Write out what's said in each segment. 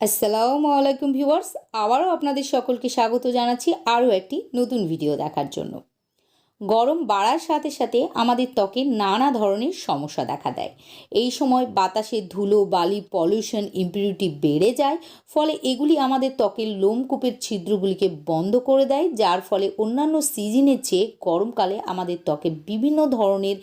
আসসালামু আলাইকুম ভিউয়ার্স, আবারও আপনাদের সকলকে স্বাগত জানাচ্ছি আরও একটি নতুন ভিডিও দেখার জন্য। গরম বাড়ার সাথে সাথে আমাদের ত্বকে নানা ধরনের সমস্যা দেখা দেয়। এই সময় বাতাসে ধুলো, বালি, পলিউশন, ইম্পিউরিটি বেড়ে যায়, ফলে এগুলি আমাদের ত্বকের লোমকূপের ছিদ্রগুলিকে বন্ধ করে দেয়, যার ফলে অন্যান্য সিজনের চেয়ে গরমকালে আমাদের ত্বকে বিভিন্ন ধরনের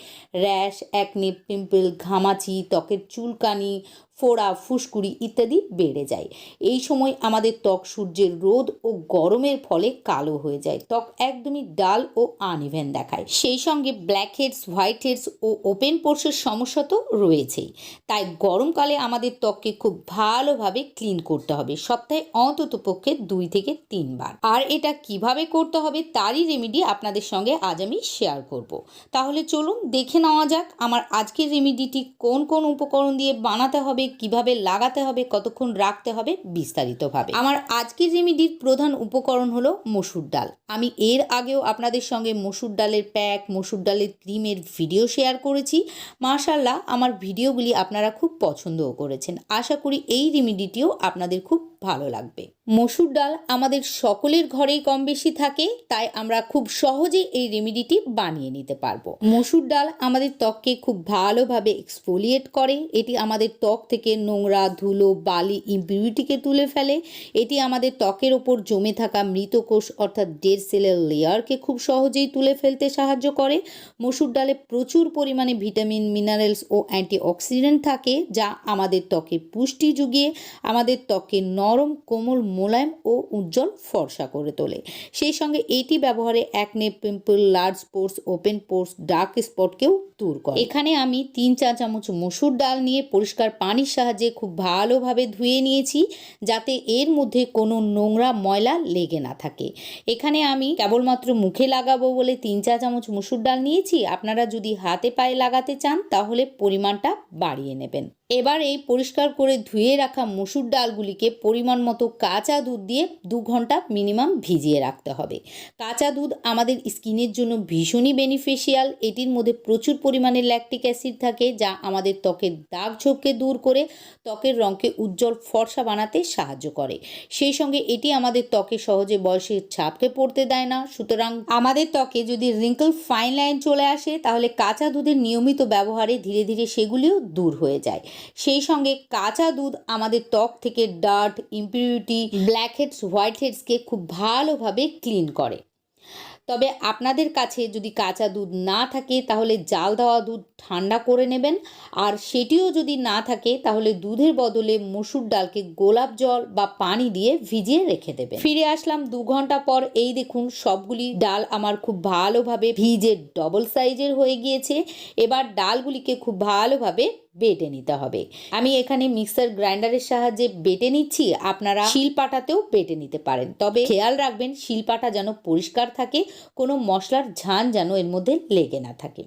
র্যাশ অ্যাকনে পিম্পল, ঘামাচি, ত্বকের চুলকানি ফোড়া, ফুসকুড়ি ইত্যাদি বেড়ে যায়। এই সময় আমাদের ত্বক সূর্যের রোদ ও গরমের ফলে কালো হয়ে যায়। ত্বক একদমই ডাল ও আনইভেন দেখায়। সেই সঙ্গে ব্ল্যাক হেডস হোয়াইট হেডস ও ওপেন পোর্সের সমস্যা তো রয়েছেই। তাই গরমকালে আমাদের ত্বককে খুব ভালোভাবে ক্লিন করতে হবে। সপ্তাহে অন্তত পক্ষে দুই থেকে তিনবার। আর এটা কীভাবে করতে হবে তারই রেমিডি আপনাদের সঙ্গে আজ আমি শেয়ার করব। তাহলে চলুন দেখে নেওয়া যাক আমার আজকের রেমিডিটি কোন কোন উপকরণ দিয়ে বানাতে হবে কীভাবে লাগাতে হবে, কতক্ষণ রাখতে হবে বিস্তারিতভাবে। আমার আজকের রেমিডির প্রধান উপকরণ হলো মসুর ডাল। আমি এর আগেও আপনাদের সঙ্গে মসুর ডালের প্যাক, মসুর ডালের ক্রিমের ভিডিও শেয়ার করেছি। মাশাল্লাহ আমার ভিডিওগুলি আপনারা খুব পছন্দও করেছেন। আশা করি এই রেমিডিটিও আপনাদের খুব ভালো লাগবে। মসুর ডাল আমাদের সকলের ঘরেই কম বেশি থাকে, তাই আমরা খুব সহজে এই রেমিডিটি বানিয়ে নিতে পারব। মসুর ডাল আমাদের ত্বককে খুব ভালোভাবে এক্সফোলিয়েট করে, এটি আমাদের ত্বক থেকে নোংরা, ধুলো, বালি ইম্পিউরিটিকে তুলে ফেলে। এটি আমাদের ত্বকের ওপর জমে থাকা মৃত কোষ অর্থাৎ ডেড সেলের লেয়ারকে খুব সহজেই তুলে ফেলতে সাহায্য করে। মসুর ডালে প্রচুর পরিমাণে ভিটামিন, মিনারেলস ও অ্যান্টিঅক্সিডেন্ট থাকে, যা আমাদের ত্বকে পুষ্টি যুগিয়ে আমাদের ত্বকে নরম, কোমল, মোলায়েম ও উজ্জ্বল ফর্সা করে তোলে। সেই সঙ্গে এটি ব্যবহারে acne pimple large pores open pores dark স্পটকেও দূর করে। এখানে আমি তিন চা চামচ মসুর ডাল নিয়ে পরিষ্কার পানির সাহায্যে খুব ভালোভাবে ধুয়ে নিয়েছি যাতে এর মধ্যে কোনো নোংরা ময়লা লেগে না থাকে। এখানে আমি কেবলমাত্র মুখে লাগাবো বলে তিন চা চামচ মসুর ডাল নিয়েছি। আপনারা যদি হাতে পায়ে লাগাতে চান তাহলে পরিমাণটা বাড়িয়ে নেবেন। এবার এই পরিষ্কার করে ধুয়ে রাখা মসুর ডালগুলিকে পরিমাণ মতো কাঁচা দুধ দিয়ে দু ঘণ্টা মিনিমাম ভিজিয়ে রাখতে হবে। কাঁচা দুধ আমাদের স্কিনের জন্য ভীষণই বেনিফিশিয়াল। এটির মধ্যে প্রচুর পরিমাণে ল্যাকটিক অ্যাসিড থাকে যা আমাদের ত্বকের দাগ ছোপকে দূর করে ত্বকের রঙকে উজ্জ্বল ফর্সা বানাতে সাহায্য করে। সেই সঙ্গে এটি আমাদের ত্বকে সহজে বয়সের ছাপকে পড়তে দেয় না। সুতরাং আমাদের ত্বকে যদি রিঙ্কল ফাইন লাইন চলে আসে, তাহলে কাঁচা দুধের নিয়মিত ব্যবহারে ধীরে ধীরে সেগুলিও দূর হয়ে যায়। সেই সঙ্গে কাঁচা দুধ আমাদের ত্বক থেকে dirt impurity black heads white হেডসকে খুব ভালোভাবে ক্লিন করে। তবে আপনাদের কাছে যদি কাঁচা দুধ না থাকে, তাহলে জাল দেওয়া দুধ ঠান্ডা করে নেবেন। আর সেটিও যদি না থাকে, তাহলে দুধের বদলে মসুর ডালকে গোলাপ জল বা পানি দিয়ে ভিজিয়ে রেখে দেবেন। ফিরে আসলাম দু ঘণ্টা পর, এই দেখুন সবগুলি ডাল আমার খুব ভালোভাবে ভিজে ডবল সাইজের হয়ে গিয়েছে। এবার ডালগুলিকে খুব ভালোভাবে বেটে নিতে হবে। আমি এখানে মিক্সার গ্রাইন্ডারের সাহায্যে বেটে নিচ্ছি, আপনারা শিলপাটাতেও বেটে নিতে পারেন। তবে খেয়াল রাখবেন শিলপাটা যেন পরিষ্কার থাকে, কোনো মশলার ঝান যেন এর মধ্যে লেগে না থাকে।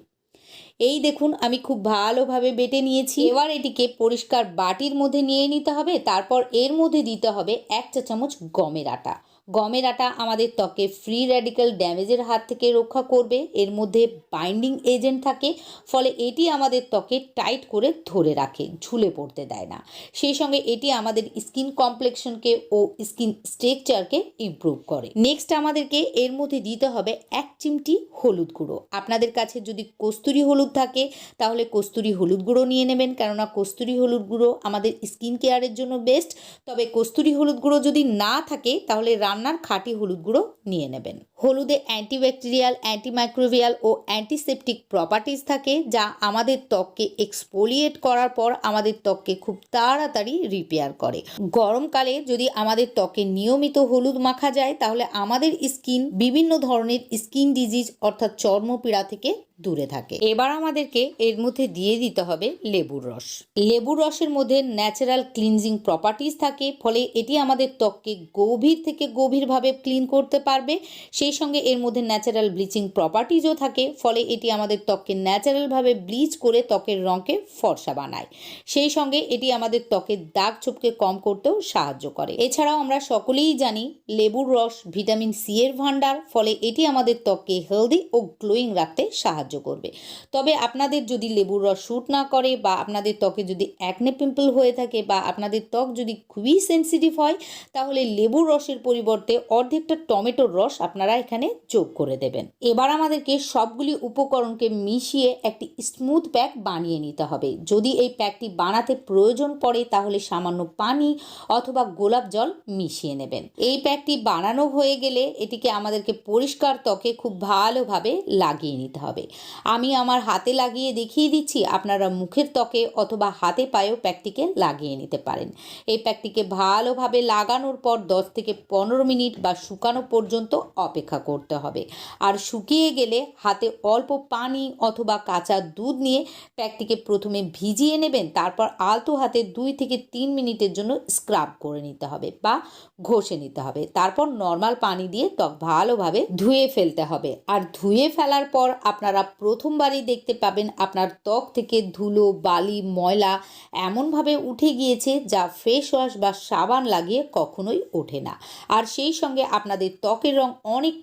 এই দেখুন, আমি খুব ভালোভাবে বেটে নিয়েছি। এবার এটিকে পরিষ্কার বাটির মধ্যে নিয়ে নিতে হবে, তারপর এর মধ্যে দিতে হবে এক চা চামচ গমের আটা। গমের আটা আমাদের ত্বকে ফ্রি র্যাডিক্যাল ড্যামেজের হাত থেকে রক্ষা করবে। এর মধ্যে বাইন্ডিং এজেন্ট থাকে, ফলে এটি আমাদের ত্বকে টাইট করে ধরে রাখে, ঝুলে পড়তে দেয় না। সেই সঙ্গে এটি আমাদের স্কিন কমপ্লেকশনকে ও স্কিন স্ট্রেকচারকে ইমপ্রুভ করে। নেক্সট আমাদেরকে এর মধ্যে দিতে হবে এক চিমটি হলুদ গুঁড়ো। আপনাদের কাছে যদি কস্তুরি হলুদ থাকে, তাহলে কস্তুরি হলুদ গুঁড়ো নিয়ে নেবেন, কেননা কস্তুরি হলুদ গুঁড়ো আমাদের স্কিন কেয়ারের জন্য বেস্ট তবে কস্তুরি হলুদ গুঁড়ো যদি না থাকে, তাহলে রান্নার খাঁটি হলুদ গুঁড়ো নিয়ে নেবেন। হলুদে অ্যান্টিব্যাকটেরিয়াল, অ্যান্টিমাইক্রোবিয়াল ও অ্যান্টিসেপটিক প্রপার্টিস থাকে যা আমাদের ত্বককে এক্সপোলিয়েট করার পর আমাদের ত্বককে খুব তাড়াতাড়ি রিপেয়ার করে। গরমকালে যদি আমাদের ত্বকে নিয়মিত হলুদ মাখা যায়, তাহলে আমাদের স্কিন বিভিন্ন ধরনের স্কিন ডিজিজ অর্থাৎ চর্মপীড়া থেকে দূরে থাকে। এবার আমাদেরকে এর মধ্যে দিয়ে দিতে হবে লেবুর রস। লেবুর রসের মধ্যে ন্যাচারাল ক্লিনজিং প্রপার্টিস থাকে, ফলে এটি আমাদের ত্বককে গভীর থেকে গভীরভাবে ক্লিন করতে পারবে। সেই সঙ্গে এর মধ্যে ন্যাচারাল ব্লিচিং প্রপার্টিজও থাকে। ফলে এটি আমাদের ত্বককে ন্যাচারালভাবে ব্লিচ করে ত্বকের রঙকে ফর্সা বানায়। সেই সঙ্গে এটি আমাদের ত্বকের দাগ ছোপকে কম করতেও সাহায্য করে। এছাড়াও আমরা সকলেই জানি লেবুর রস ভিটামিন সি এর ভাণ্ডার, ফলে এটি আমাদের ত্বককে হেলদি ও গ্লোয়িং রাখতে সাহায্য করবে। তবে আপনাদের যদি লেবুর রস শ্যুট না করে বা আপনাদের ত্বকে যদি অ্যাকনে পিম্পল হয়ে থাকে বা আপনাদের ত্বক যদি খুবই সেনসিটিভ হয়, তাহলে লেবুর রসের পরিবর্তে অর্ধেকটা টমেটোর রস আপনারা এখানে যোগ করে দেবেন। এবার আমাদেরকে সবগুলি উপকরণকে মিশিয়ে একটি স্মুথ প্যাক বানিয়ে নিতে হবে। যদি এই প্যাকটি বানাতে প্রয়োজন পড়ে, তাহলে সামান্য পানি অথবা গোলাপ জল মিশিয়ে নেবেন। এই প্যাকটি বানানো হয়ে গেলে এটিকে আমাদেরকে পরিষ্কার ত্বকে খুব ভালোভাবে লাগিয়ে নিতে হবে। আমি আমার হাতে লাগিয়ে দেখিয়ে দিচ্ছি, আপনারা মুখের ত্বকে অথবা হাতে পায়েও প্যাকটিকে লাগিয়ে নিতে পারেন। এই প্যাকটিকে ভালোভাবে লাগানোর পর দশ থেকে পনেরো মিনিট বা শুকানো পর্যন্ত অপেক্ষা করতে হবে। আর শুকিয়ে গেলে হাতে অল্প পানি অথবা কাঁচা দুধ নিয়ে প্যাকটিকে প্রথমে ভিজিয়ে নেবেন, তারপর আলতো হাতে দুই থেকে তিন মিনিটের জন্য স্ক্রাব করে নিতে হবে বা ঘষে নিতে হবে। তারপর নর্মাল পানি দিয়ে ত্বক ভালোভাবে ধুয়ে ফেলতে হবে। আর ধুয়ে ফেলার পর আপনারা প্রথমবারই দেখতে পাবেন আপনার ত্বক থেকে ধুলো, বালি, ময়লা এমনভাবে উঠে গিয়েছে যা ফেস ওয়াশ বা সাবান লাগিয়ে কখনোই ওঠে না। আর সেই সঙ্গে আপনাদের ত্বকের রং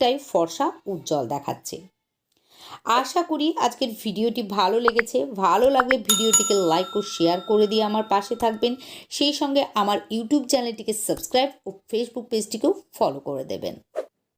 অনেকটাই ফর্সা উজ্জ্বল দেখাচ্ছে। আশা করি আজকের ভিডিওটি ভালো লেগেছে। ভালো লাগলে ভিডিওটিকে লাইক ও শেয়ার করে দিয়ে আমার পাশে থাকবেন। সেই সঙ্গে আমার ইউটিউব চ্যানেলটিকে সাবস্ক্রাইব ও ফেসবুক পেজটিকেও ফলো করে দেবেন।